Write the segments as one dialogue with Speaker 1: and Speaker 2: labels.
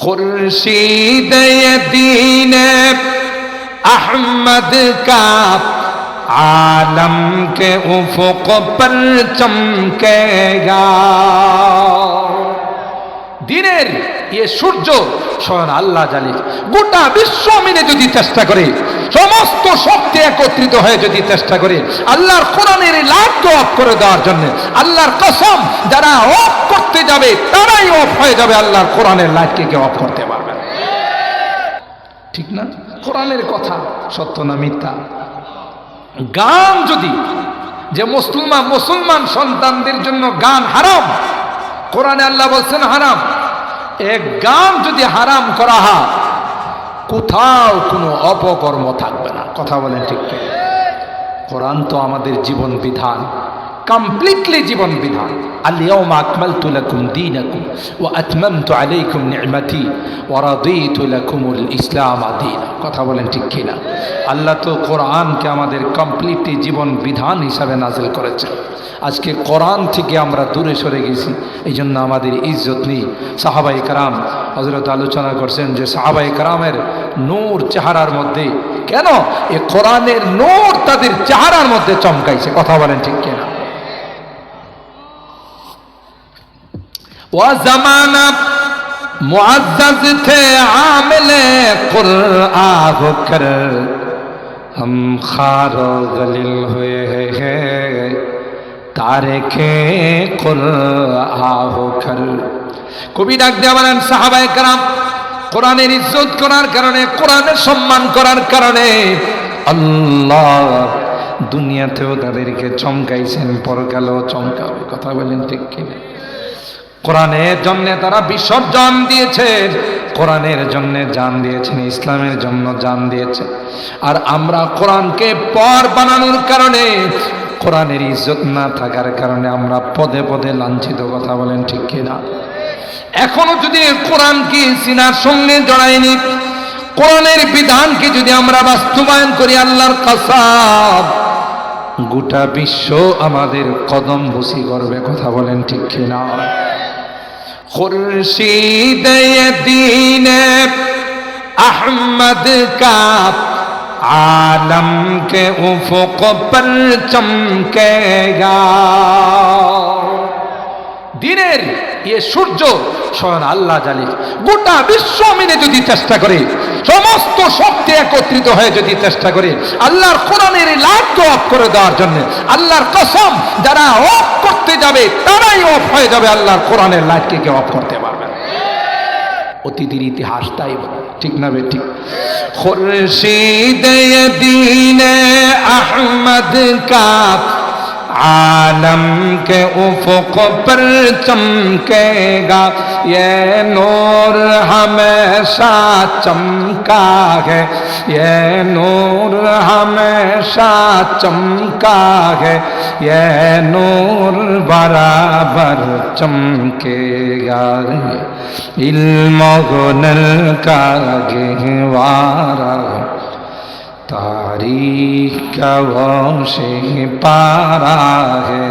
Speaker 1: خورشید دین احمد کا عالم کے افق پر چمکے گا دینر এ সূর্য স্বয়ং আল্লাহ জানে গোটা বিশ্ব মিলে যদি চেষ্টা করে, সমস্ত শক্তি একত্রিত হয়ে যদি চেষ্টা করে, আল্লাহর কোরআনের লাইটকে অফ করে দেওয়ার জন্য, আল্লাহর কসম, যারা অফ করতে যাবে, তারাই অফ হয়ে যাবে আল্লাহর কোরআনের লাইটকে কেউ অফ করতে পারবে ঠিক না? কোরআনের কথা সত্য না মিথ্যা? গান যদি, যে মুসলমান মুসলমান সন্তানদের জন্য গান হারাম, কোরআনে আল্লাহ বলছেন হারাম এক গান যদি হারাম করা হয়, কোথাও কোনো অপকর্ম থাকবে না কথা বলেন ঠিক? কোরআন তো আমাদের জীবন বিধান কমপ্লিটলি জীবন বিধান اليوم أكملت لكم دينكم وأتممت عليكم نعمتي ورضيت لكم الإسلام دينا কথা বলেন ঠিক কিনা আল্লাহ তো কোরআনকে আমাদের কমপ্লিটলি জীবন বিধান হিসাবে নাজিল করেছেন আজকে কোরআন থেকে আমরা দূরে সরে গেছি এই জন্য আমাদের ইজ্জত নেই সাহাবাই কারাম হজরত আলোচনা করছেন যে সাহাবাই কারামের নূর চেহারার মধ্যে কেন এ কোরআনের নূর তাদের চেহারার মধ্যে চমকাইছে কথা বলেন ঠিক কিনা ও জমানা معزز تھے عامل قرآن ہو کر ہم خار و ذلیل ہوئے ہیں تارک قرآن ہو کر কবি ডাক দেওয়া বলেন, সাহাবায় কারাম, কোরআনের ইজ্জত করার কারণে, কোরআনের সম্মান করার কারণে আল্লাহ দুনিয়াতেও তাদেরকে চমকাইছেন, পরকালেও চমকাবে। কথা বলেন ঠিক কিনা? কোরআনের জন্য তারা বিসর্জন দিয়েছে, কোরআনের জন্য জান দিয়েছেন, ইসলামের জন্য জান দিয়েছে। আর আমরা কোরআনকে পর বানানোর কারণে, কোরআনের ইজ্জত না থাকার কারণে আমরা পদে পদে লাঞ্ছিত কথা বলেন ঠিক কিনা? এখনও যদি কোরআনকে সিনার সঙ্গে জড়াইনি কোরআনের বিধানকে যদি আমরা বাস্তবায়ন করি আল্লাহর কাসাব গোটা বিশ্ব আমাদের কদম বসি করবে কথা বলেন ঠিক কিনা? خورشید دین احمد کا عالم کے افق پر چمکے گا দিনের ইয়ে সূর্য স্বয়ং আল্লাহ জানে গোটা বিশ্ব মিলে যদি চেষ্টা করে সমস্ত শক্তি একত্রিত হয়ে যদি চেষ্টা করি, আল্লাহর কোরআনের লাইটকে অফ করে দেওয়ার জন্য, আল্লাহর কসম, যারা অফ করতে যাবে, তারাই অফ হয়ে যাবে, আল্লাহর কোরআনের লাইটকে কেউ অফ করতে পারবে অতীতের ইতিহাস তাই। ঠিক না বে, ঠিক খুরশিদ দিন আহমদ কা आलम के उफुक पर चमकेगा, ये नूर हमेशा चमका है, ये नूर हमेशा चमका है, ये नूर बराबर चमकेगा। इल्म का गहवारा तारीख का वो से पारा है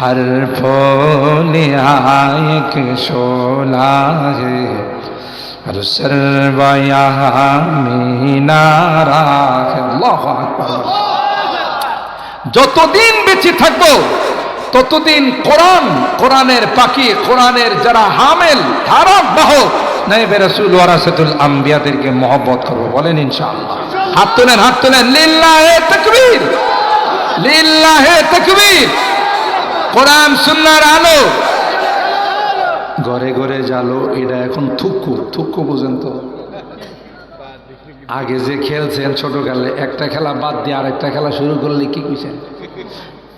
Speaker 1: हर फूल एक शोला है हर सरवया मीनारा है अल्लाह আকবার যতদিন বেঁচে থাকবো ততদিন কোরআন কোরআনের পাখি কোরআনের যারা হামেল ধারক বাহক নাইবে রসুল ওয়ারাসাতুল আম্বিয়াদেরকে মহব্বত করবো বলেন ইনশাআল্লাহ হাত তোলেন হাত তোলেন। লিল্লাহে তাকবীর লিল্লাহে তাকবীর। কোরআন সুন্নাহর আলো। ঘরে ঘরে জালো এটা এখন থুক্কু থুক্কু বুঝেন তো আগে যে খেলছেন ছোটকালে, একটা খেলা বাদ দিয়ে আরেকটা খেলা শুরু করলে কি কইছেন?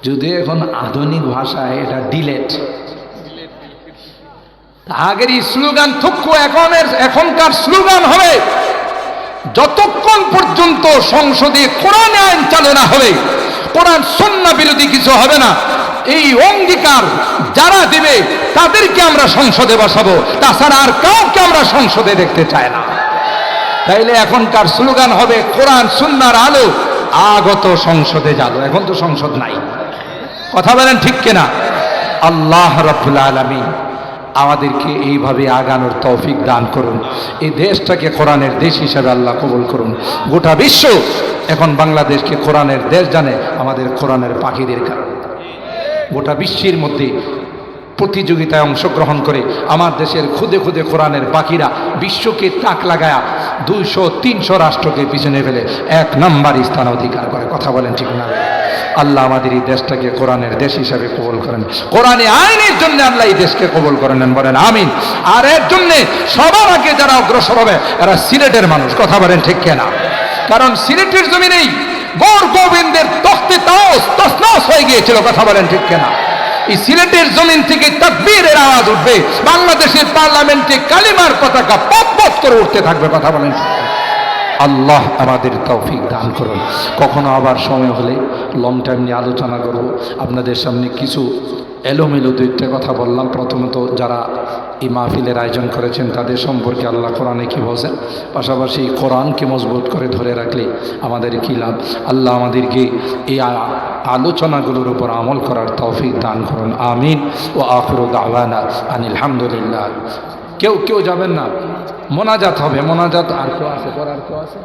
Speaker 1: যদি এখন আধুনিক ভাষায় এটা ডিলেট। আগের স্লোগান থুক্কু এখন এখনকার স্লোগান হবে। যতক্ষণ পর্যন্ত সংসদে কোরআন আইন চালনা হবে, কোরআন সন্না বিরোধী কিছু হবে না, এই অঙ্গীকার যারা দিবে, তাদেরকে আমরা সংসদে বসাবো। তাছাড়া আর কাউকে আমরা সংসদে দেখতে চাই না। তাইলে এখনকার স্লোগান হবে, কোরআন সুন্নার আলো, আগত সংসদে যালো এখন তো সংসদ নাই। কথা বলেন ঠিক কিনা? আল্লাহ রব্বুল আলমী আমাদেরকে এইভাবে আগানোর তৌফিক দান করুন। এই দেশটাকে কোরআনের দেশ হিসাবে আল্লাহ কবুল করুন। গোটা বিশ্ব এখন বাংলাদেশকে কোরআনের দেশ জানে আমাদের কোরআনের পাখিদের কারণে। গোটা বিশ্বের মধ্যে প্রতিযোগিতায় অংশগ্রহণ করে আমার দেশের খুদে খুদে কোরআনের বাকিরা বিশ্বকে তাক লাগায়া দুইশো, তিনশো রাষ্ট্রকে পিছনে ফেলে এক নাম্বার স্থান অধিকার করে। কথা বলেন ঠিক না? আল্লাহ আমাদের এই দেশটাকে কোরআনের দেশ হিসাবে কবল করেন। কোরআনে আইনের জন্য আল্লাহ এই দেশকে কবল করেন বলেন আমিন। আর এর জন্য সবার আগে যারা অগ্রসর হবে, এরা সিলেটের মানুষ। কথা বলেন ঠিক কেনা? কারণ সিলেটের জমি নেই গৌর গোবিন্দের তখতে তাওস তসনস হয়ে গিয়েছিল। কথা বলেন ঠিক কেনা? এই সিলেটের জমিন থেকে তাকবীরের আওয়াজ উঠবে বাংলাদেশের পার্লামেন্টে কালিমার পতাকা পথ পথ করে উঠতে থাকবে, কথা বলেন? আল্লাহ আমাদের তৌফিক দান করুন। কখনো আবার সময় হলে লং টাইম নিয়ে আলোচনা করব। আপনাদের সামনে কিছু এলোমেলো দুইটা কথা বললাম। প্রথমত, যারা এই মাহফিলের আয়োজন করেছেন, তাদের সম্পর্কে আল্লাহ কোরআনে কী বলছেন? পাশাপাশি কোরআনকে মজবুত করে ধরে রাখলে আমাদের কী লাভ? আল্লাহ আমাদেরকে এই আলোচনাগুলোর উপর আমল করার তৌফিক দান করুন। আমিন। ও আখরু দাওয়ানা আনিল হামদুলিল্লাহ। কেউ কেউ যাবেন না? মোনাজাত হবে মোনাজাত আর কেউ আছে পর আর কেউ আছে?